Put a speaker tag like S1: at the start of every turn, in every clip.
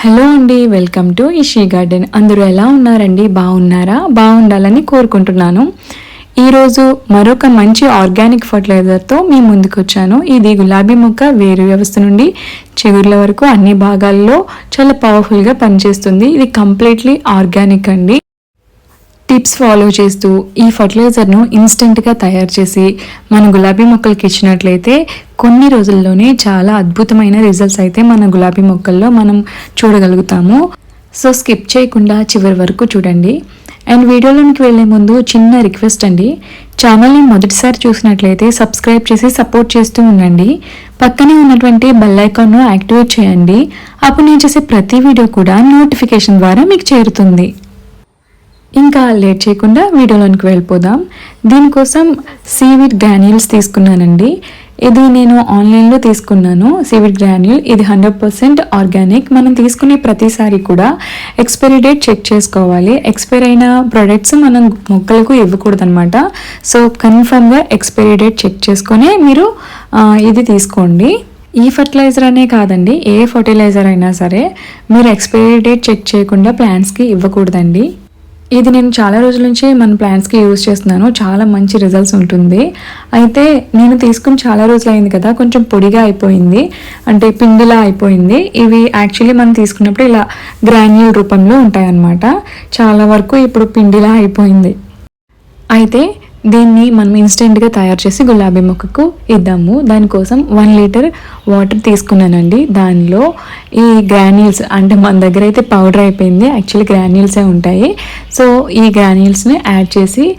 S1: Hello అండి welcome to ఇషీ garden. అందరూ ఎలా ఉన్నారండి? బాగున్నారా? బాగుండాలని కోరుకుంటున్నాను. ఈరోజు మరొక మంచి ఆర్గానిక్ ఫర్టిలైజర్తో మీ ముందుకు వచ్చాను ఇది గులాబీ మొక్క వేరు వ్యవస్థ నుండి చిగుర్ల వరకు అన్ని భాగాల్లో చాలా పవర్ఫుల్గా పనిచేస్తుంది. ఇది కంప్లీట్లీ ఆర్గానిక్ అండి. టిప్స్ ఫాలో చేస్తూ ఈ ఫర్టిలైజర్ను ఇన్స్టెంట్గా తయారు చేసి మన గులాబీ మొక్కలకి ఇచ్చినట్లయితే కొన్ని రోజుల్లోనే చాలా అద్భుతమైన రిజల్ట్స్ అయితే మన గులాబీ మొక్కల్లో మనం చూడగలుగుతాము. సో స్కిప్ చేయకుండా చివరి వరకు చూడండి. అండ్ వీడియోలోనికి వెళ్ళే ముందు చిన్న రిక్వెస్ట్ అండి. ఛానల్ని మొదటిసారి చూసినట్లయితే సబ్స్క్రైబ్ చేసి సపోర్ట్ చేస్తూ ఉండండి. పక్కనే ఉన్నటువంటి బెల్ ఐకాన్ను యాక్టివేట్ చేయండి. అప్పుడు నేను చేసే ప్రతి వీడియో కూడా నోటిఫికేషన్ ద్వారా మీకు చేరుతుంది. ఇంకా లేట్ చేయకుండా వీడియోలోనికి వెళ్ళిపోదాం. దీనికోసం సీవిడ్ గ్రాన్యూల్స్ తీసుకున్నానండి. ఇది నేను ఆన్లైన్లో తీసుకున్నాను. సీవిడ్ గ్రాన్యూల్ ఇది హండ్రెడ్ పర్సెంట్ ఆర్గానిక్. మనం తీసుకునే ప్రతిసారి కూడా ఎక్స్పైరీ డేట్ చెక్ చేసుకోవాలి. ఎక్స్పైర్ అయిన ప్రొడక్ట్స్ మనం మొక్కలకు ఇవ్వకూడదనమాట సో కన్ఫర్మ్గా ఎక్స్పైరీ డేట్ చెక్ చేసుకొని మీరు ఇది తీసుకోండి. ఈ ఫర్టిలైజర్ అనే కాదండి ఏ ఫర్టిలైజర్ అయినా సరే మీరు ఎక్స్పైరీ డేట్ చెక్ చేయకుండా ప్లాంట్స్కి ఇవ్వకూడదండి. ఇది నేను చాలా రోజుల నుంచి మన ప్లాంట్స్కి యూజ్ చేస్తున్నాను. చాలా మంచి రిజల్ట్స్ ఉంటుంది. అయితే నేను తీసుకుని చాలా రోజులు అయింది కదా కొంచెం పొడిగా అయిపోయింది. అంటే పిండిలా అయిపోయింది. ఇవి యాక్చువల్లీ మనం తీసుకున్నప్పుడు ఇలా గ్రాన్యూల్ రూపంలో ఉంటాయన్నమాట. చాలా వరకు ఇప్పుడు పిండిలా అయిపోయింది. అయితే దీన్ని మనం ఇన్స్టెంట్గా తయారు చేసి గులాబీ మొక్కకు ఇద్దాము. దానికోసం వన్ లీటర్ వాటర్ తీసుకున్నానండి. దానిలో ఈ గ్రాన్యూల్స్ అంటే మన దగ్గర అయితే పౌడర్ అయిపోయింది. యాక్చువల్లీ గ్రాన్యూల్సే ఉంటాయి. సో ఈ గ్రాన్యూల్స్ని యాడ్ చేసి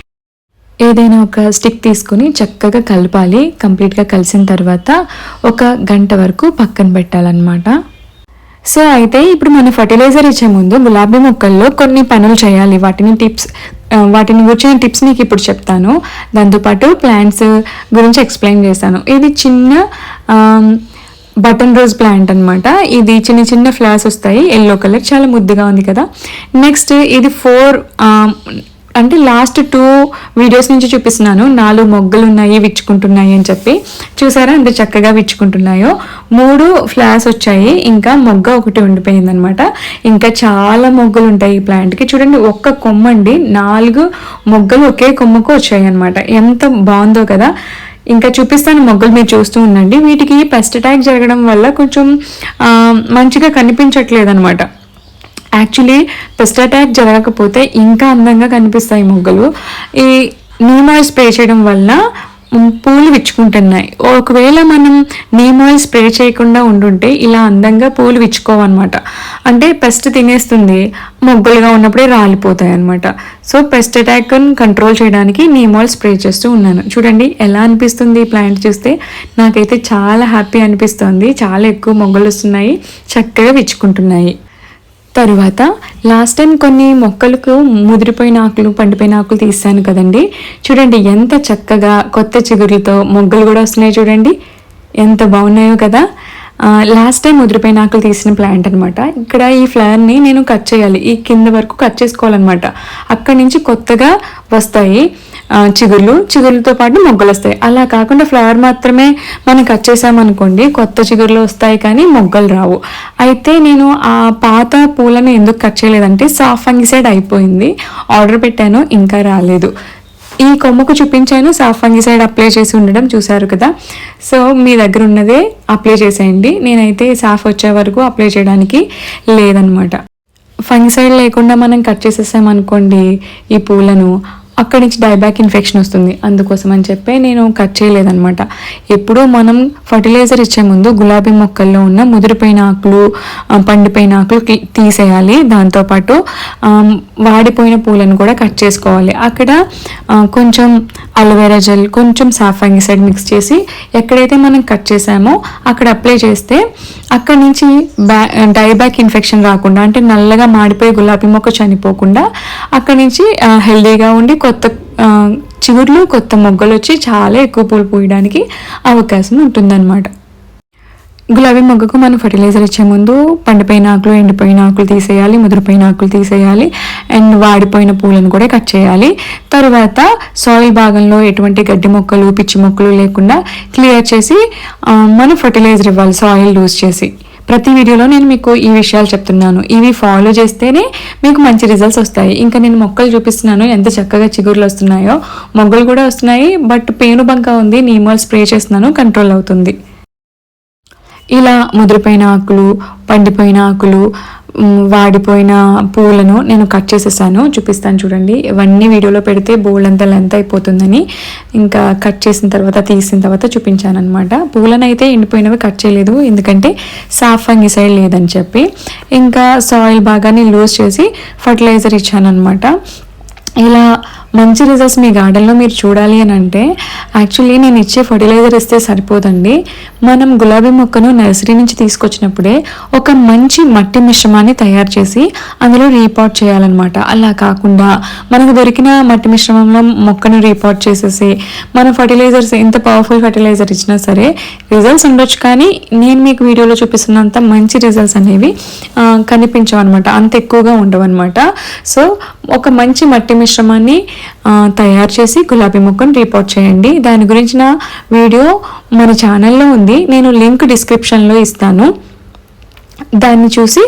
S1: ఏదైనా ఒక స్టిక్ తీసుకుని చక్కగా కలపాలి. కంప్లీట్గా కలిసిన తర్వాత ఒక గంట వరకు పక్కన పెట్టాలన్నమాట. సో అయితే ఇప్పుడు మనం ఫర్టిలైజర్ ఇచ్చే ముందు గులాబీ మొక్కల్లో కొన్ని పనులు చేయాలి. వాటిని టిప్స్ వాటిని గురించిన టిప్స్ మీకు ఇప్పుడు చెప్తాను. దాంతోపాటు ప్లాంట్స్ గురించి ఎక్స్ప్లెయిన్ చేస్తాను. ఇది చిన్న బటన్ రోజ్ ప్లాంట్ అనమాట ఇది చిన్న చిన్న ఫ్లవర్స్ వస్తాయి. ఎల్లో కలర్ చాలా ముద్దుగా ఉంది కదా. నెక్స్ట్ ఇది ఫోర్ అంటే లాస్ట్ టూ వీడియోస్ నుంచి చూపిస్తున్నాను. నాలుగు మొగ్గలు ఉన్నాయి విచ్చుకుంటున్నాయి అని చెప్పి. చూసారా ఎంత చక్కగా విచ్చుకుంటున్నాయో? మూడు ఫ్లాస్ వచ్చాయి. ఇంకా మొగ్గ ఒకటి ఉండిపోయింది అనమాట ఇంకా చాలా మొగ్గలు ఉంటాయి ఈ ప్లాంట్కి చూడండి ఒక్క కొమ్మ అండి. నాలుగు మొగ్గలు ఒకే కొమ్మకు వచ్చాయి అనమాట ఎంత బాగుందో కదా. ఇంకా చూపిస్తాను మొగ్గలు మీరు చూస్తూ ఉండండి. వీటికి పెస్ట్ అటాక్ జరగడం వల్ల కొంచెం మంచిగా కనిపించట్లేదు అనమాట యాక్చువల్లీ పెస్ట్ అటాక్ జరగకపోతే ఇంకా అందంగా కనిపిస్తాయి మొగ్గలు. ఈ నీమ్ ఆయిల్ స్ప్రే చేయడం వల్ల పూలు విచ్చుకుంటున్నాయి. ఒకవేళ మనం నీమ్ ఆయిల్ స్ప్రే చేయకుండా ఉండుంటే ఇలా అందంగా పూలు విచ్చుకోవన్నమాట. అంటే పెస్ట్ తినేస్తుంది మొగ్గలుగా ఉన్నప్పుడే రాలిపోతాయి అనమాట సో పెస్ట్ అటాక్ను కంట్రోల్ చేయడానికి నీమ్ ఆయిల్ స్ప్రే చేస్తూ ఉన్నాను. చూడండి ఎలా అనిపిస్తుంది ఈ ప్లాంట్ చూస్తే. నాకైతే చాలా హ్యాపీ అనిపిస్తుంది. చాలా ఎక్కువ మొగ్గలు వస్తున్నాయి. చక్కగా విచ్చుకుంటున్నాయి. తరువాత లాస్ట్ టైం కొన్ని మొక్కలకు ముదిరిపోయిన ఆకులు పండిపోయిన ఆకులు తీసాను కదండి. చూడండి ఎంత చక్కగా కొత్త చిగురులతో మొగ్గలు కూడా వస్తున్నాయి చూడండి. ఎంత బాగున్నాయో కదా. లాస్ట్ టైం ముదిరిపోయిన ఆకులు తీసిన ప్లాంట్ అనమాట ఇక్కడ ఈ ఫ్లవర్ని నేను కట్ చేయాలి. ఈ కింద వరకు కట్ చేసుకోవాలన్నమాట. అక్కడి నుంచి కొత్తగా వస్తాయి చిగుర్లు. చిగుర్లతో పాటు మొగ్గలు వస్తాయి. అలా కాకుండా ఫ్లవర్ మాత్రమే మనం కట్ చేసామనుకోండి కొత్త చిగుర్లు వస్తాయి కానీ మొగ్గలు రావు. అయితే నేను ఆ పాత పూలను ఎందుకు కట్ చేయలేదంటే సాఫ్ ఫంగిసైడ్ అయిపోయింది. ఆర్డర్ పెట్టాను ఇంకా రాలేదు. ఈ కొమ్మకు చూపించాను. సాఫ్ ఫంగిసైడ్ అప్లై చేసి ఉండడం చూసారు కదా. సో మీ దగ్గర ఉన్నదే అప్లై చేసేయండి. నేనైతే సాఫ్ వచ్చే వరకు అప్లై చేయడానికి లేదనమాట. ఫంగిసైడ్ లేకుండా మనం కట్ చేసేసామనుకోండి ఈ పూలను అక్కడి నుంచి డైబ్యాక్ ఇన్ఫెక్షన్ వస్తుంది. అందుకోసం అని చెప్పి నేను కట్ చేయలేదనమాట ఎప్పుడూ మనం ఫర్టిలైజర్ ఇచ్చే ముందు గులాబీ మొక్కల్లో ఉన్న ముదిరిపోయిన ఆకులు పండిపోయిన ఆకులు తీ- తీసేయాలి. దాంతోపాటు వాడిపోయిన పూలను కూడా కట్ చేసుకోవాలి. అక్కడ కొంచెం అలోవెరా జెల్ కొంచెం సాఫంగిసైడ్ మిక్స్ చేసి ఎక్కడైతే మనం కట్ చేసామో అక్కడ అప్లై చేస్తే అక్కడి నుంచి బ్యా డైబ్యాక్ ఇన్ఫెక్షన్ రాకుండా అంటే నల్లగా మాడిపోయి గులాబీ మొక్క చనిపోకుండా అక్కడి నుంచి హెల్దీగా ఉండి కొత్త ఆ, చిగుర్లు కొత్త మొగ్గలు వచ్చి చాలా ఎక్కువ పూలు పూయడానికి అవకాశం ఉంటుందన్నమాట. గులాబీ మొగ్గకు మనం ఫర్టిలైజర్ ఇచ్చే ముందు పండిపోయిన ఆకులు ఎండిపోయిన ఆకులు తీసేయాలి ముదిరిపోయిన ఆకులు తీసేయాలి అండ్ వాడిపోయిన పూలను కూడా కట్ చేయాలి. తర్వాత సాయిల్ భాగంలో ఎటువంటి గడ్డి మొక్కలు పిచ్చి మొక్కలు లేకుండా క్లియర్ చేసి మనం ఫర్టిలైజర్ ఇవ్వాలి సాయిల్ లూజ్ చేసి. ప్రతి వీడియోలో నేను మీకు ఈ విషయాలు చెప్తున్నాను. ఇవి ఫాలో చేస్తేనే మీకు మంచి రిజల్ట్స్ వస్తాయి. ఇంకా నేను మొక్కలు చూపిస్తున్నాను. ఎంత చక్కగా చిగురులు వస్తున్నాయో. మొగ్గలు కూడా వస్తున్నాయి. బట్ పేనుబంక ఉంది. నీమాల్ స్ప్రే చేస్తున్నాను. కంట్రోల్ అవుతుంది. ఇలా ముదిరిపోయిన ఆకులు పండిపోయిన ఆకులు వాడిపోయిన పూలను నేను కట్ చేసేసాను. చూపిస్తాను చూడండి. ఇవన్నీ వీడియోలో పెడితే బోల్డ్ అంతా లెంత్ అయిపోతుందని ఇంకా కట్ చేసిన తర్వాత తీసిన తర్వాత చూపించాను అనమాట పూలను అయితే ఎండిపోయినవి కట్ చేయలేదు. ఎందుకంటే సాఫ్ ఫంగిసైడ్ లేదని చెప్పి ఇంకా సాయిల్ బాగానే లూజ్ చేసి ఫర్టిలైజర్ ఇచ్చాను అనమాట ఇలా మంచి రిజల్ట్స్ మీ గార్డెన్లో మీరు చూడాలి అని అంటే యాక్చువల్లీ నేను ఇచ్చే ఫర్టిలైజర్ ఇస్తే సరిపోదండి. మనం గులాబీ మొక్కను నర్సరీ నుంచి తీసుకొచ్చినప్పుడే ఒక మంచి మట్టి మిశ్రమాన్ని తయారు చేసి అందులో రీపాట్ చేయాలన్నమాట. అలా కాకుండా మనకు దొరికిన మట్టి మిశ్రమంలో మొక్కను రీపాట్ చేసేసి మన ఫర్టిలైజర్స్ ఎంత పవర్ఫుల్ ఫర్టిలైజర్ ఇచ్చినా సరే రిజల్ట్స్ ఉండొచ్చు కానీ నేను మీకు వీడియోలో చూపిస్తున్నంత మంచి రిజల్ట్స్ అనేవి ఆ, కనిపించవు అనమాట అంత ఎక్కువగా ఉండవు అనమాట సో ఒక మంచి మట్టి మిశ్రమాన్ని తయారు చేసి గులాబీ మొక్కను రిపోర్ట్ చేయండి. దాని గురించిన వీడియో మన ఛానల్లో ఉంది. నేను లింక్ డిస్క్రిప్షన్లో ఇస్తాను. దాన్ని చూసి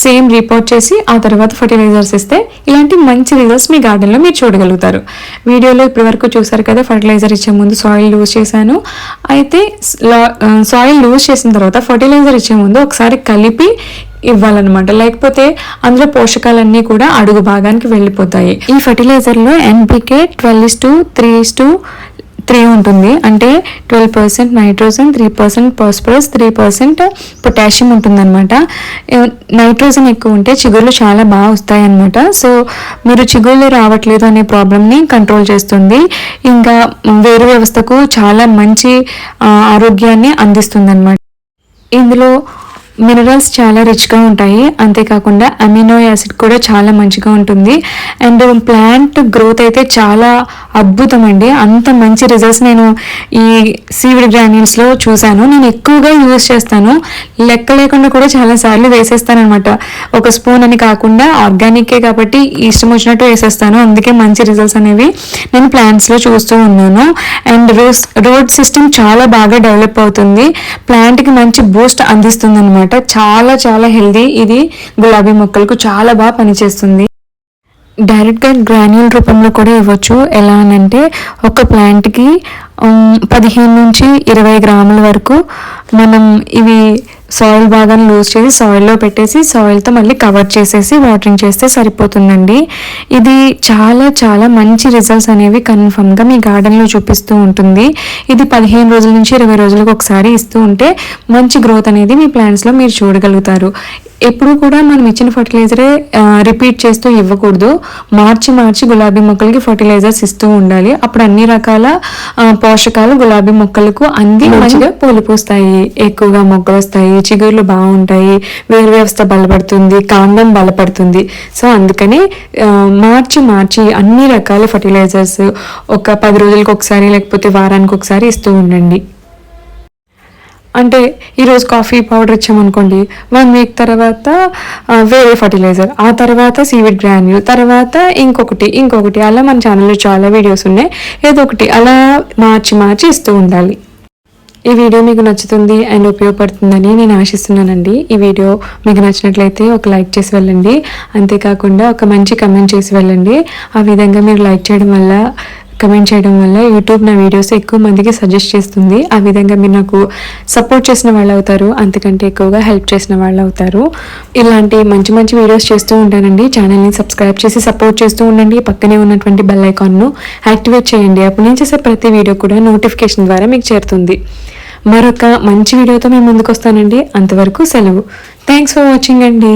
S1: సేమ్ రిపోర్ట్ చేసి ఆ తర్వాత ఫర్టిలైజర్స్ ఇస్తే ఇలాంటి మంచి రిజల్ట్స్ మీ గార్డెన్లో మీరు చూడగలుగుతారు. వీడియోలో ఇప్పటివరకు చూసారు కదా ఫర్టిలైజర్ ఇచ్చే ముందు సాయిల్ లూజ్ చేశాను. అయితే సాయిల్ లూజ్ చేసిన తర్వాత ఫర్టిలైజర్ ఇచ్చే ముందు ఒకసారి కలిపి ఇవ్వాలన్నమాట. లేకపోతే అందులో పోషకాలన్నీ కూడా అడుగు భాగానికి వెళ్ళిపోతాయి. ఈ ఫర్టిలైజర్లో NPK twelve is to three is to three ఉంటుంది. అంటే twelve percent nitrogen three percent phosphorus three percent potassium ఉంటుందన్నమాట. నైట్రోజన్ ఎక్కువ ఉంటే చిగుళ్ళు చాలా బాగా వస్తాయి అనమాట సో మీరు చిగుళ్ళు రావట్లేదు అనే ప్రాబ్లమ్ని కంట్రోల్ చేస్తుంది. ఇంకా వేరు వ్యవస్థకు చాలా మంచి ఆరోగ్యాన్ని అందిస్తుంది ఇందులో మినరల్స్ చాలా రిచ్గా ఉంటాయి. అంతేకాకుండా అమినో యాసిడ్ కూడా చాలా మంచిగా ఉంటుంది. అండ్ ప్లాంట్ గ్రోత్ అయితే చాలా అద్భుతం అండి అంత మంచి రిజల్ట్స్ నేను ఈ సీవిడ్ గ్రాన్యూల్స్లో చూశాను. నేను ఎక్కువగా యూజ్ చేస్తాను. లెక్క లేకుండా కూడా చాలా సార్లు వేసేస్తాను అనమాట ఒక స్పూన్ అని కాకుండా ఆర్గానికే కాబట్టి ఇష్టం వచ్చినట్టు వేసేస్తాను. అందుకే మంచి రిజల్ట్స్ అనేవి నేను ప్లాంట్స్లో చూస్తూ ఉన్నాను. అండ్ రోస్ రోడ్ సిస్టమ్ చాలా బాగా డెవలప్ అవుతుంది. ప్లాంట్కి మంచి బూస్ట్ అందిస్తుంది అనమాట చాలా చాలా హెల్దీ. ఇది గులాబీ మొక్కలకు చాలా బాగా పనిచేస్తుంది. డైరెక్ట్గా గ్రాన్యూల్ రూపంలో కూడా ఇవ్వచ్చు. ఎలా అనంటే ఒక ప్లాంట్కి పదిహేను నుంచి ఇరవై గ్రాముల వరకు మనం ఇవి సాయిల్ బాగా లూజ్ చేసి సాయిల్లో పెట్టేసి సాయిల్తో మళ్ళీ కవర్ చేసేసి వాటరింగ్ చేస్తే సరిపోతుందండి. ఇది చాలా చాలా మంచి రిజల్ట్స్ అనేవి కన్ఫర్మ్గా మీ గార్డెన్లో చూపిస్తూ ఉంటుంది. ఇది పదిహేను రోజుల నుంచి ఇరవై రోజులకు ఒకసారి ఇస్తూ ఉంటే మంచి గ్రోత్ అనేది మీ ప్లాంట్స్లో మీరు చూడగలుగుతారు. ఎప్పుడు కూడా మనం ఇచ్చిన ఫర్టిలైజరే రిపీట్ చేస్తూ ఇవ్వకూడదు. మార్చి మార్చి గులాబీ మొక్కలకి ఫర్టిలైజర్స్ ఇస్తూ ఉండాలి. అప్పుడు అన్ని రకాల పోషకాలు గులాబీ మొక్కలకు అంది మంచిగా పూలు పూస్తాయి ఎక్కువగా మొగ్గలు వస్తాయి చిగుర్లు బాగుంటాయి వేరు వ్యవస్థ బలపడుతుంది కాండం బలపడుతుంది. సో అందుకని మార్చి మార్చి అన్ని రకాల ఫర్టిలైజర్స్ ఒక పది రోజులకు ఒకసారి లేకపోతే వారానికి ఒకసారి ఇస్తూ ఉండండి. అంటే ఈరోజు కాఫీ పౌడర్ ఇచ్చామనుకోండి వన్ వీక్ తర్వాత వేరే ఫర్టిలైజర్ ఆ తర్వాత సీవిడ్ గ్రాన్యూల్ తర్వాత ఇంకొకటి ఇంకొకటి అలా మన ఛానల్లో చాలా వీడియోస్ ఉన్నాయి. ఏదో ఒకటి అలా మార్చి మార్చి ఇస్తూ ఉండాలి. ఈ వీడియో మీకు నచ్చుతుంది అండ్ ఉపయోగపడుతుందని నేను ఆశిస్తున్నానండి. ఈ వీడియో మీకు నచ్చినట్లయితే ఒక లైక్ చేసి వెళ్ళండి. అంతేకాకుండా ఒక మంచి కమెంట్ చేసి వెళ్ళండి. ఆ విధంగా మీరు లైక్ చేయడం వల్ల కమెంట్ చేయడం వల్ల యూట్యూబ్ నా వీడియోస్ ఎక్కువ మందికి సజెస్ట్ చేస్తుంది. ఆ విధంగా మీరు నాకు సపోర్ట్ చేసిన వాళ్ళు అవుతారు. అంతకంటే ఎక్కువగా హెల్ప్ చేసిన వాళ్ళు అవుతారు. ఇలాంటి మంచి మంచి వీడియోస్ చేస్తూ ఉంటానండి. ఛానల్ని సబ్స్క్రైబ్ చేసి సపోర్ట్ చేస్తూ ఉండండి. పక్కనే ఉన్నటువంటి బెల్ ఐకాన్ను యాక్టివేట్ చేయండి. అప్పుడు నేను చేసే ప్రతి వీడియో కూడా నోటిఫికేషన్ ద్వారా మీకు చేరుతుంది. మరొక మంచి వీడియోతో మేము ముందుకు వస్తానండి. అంతవరకు సెలవు. థ్యాంక్స్ ఫర్ వాచింగ్ అండి.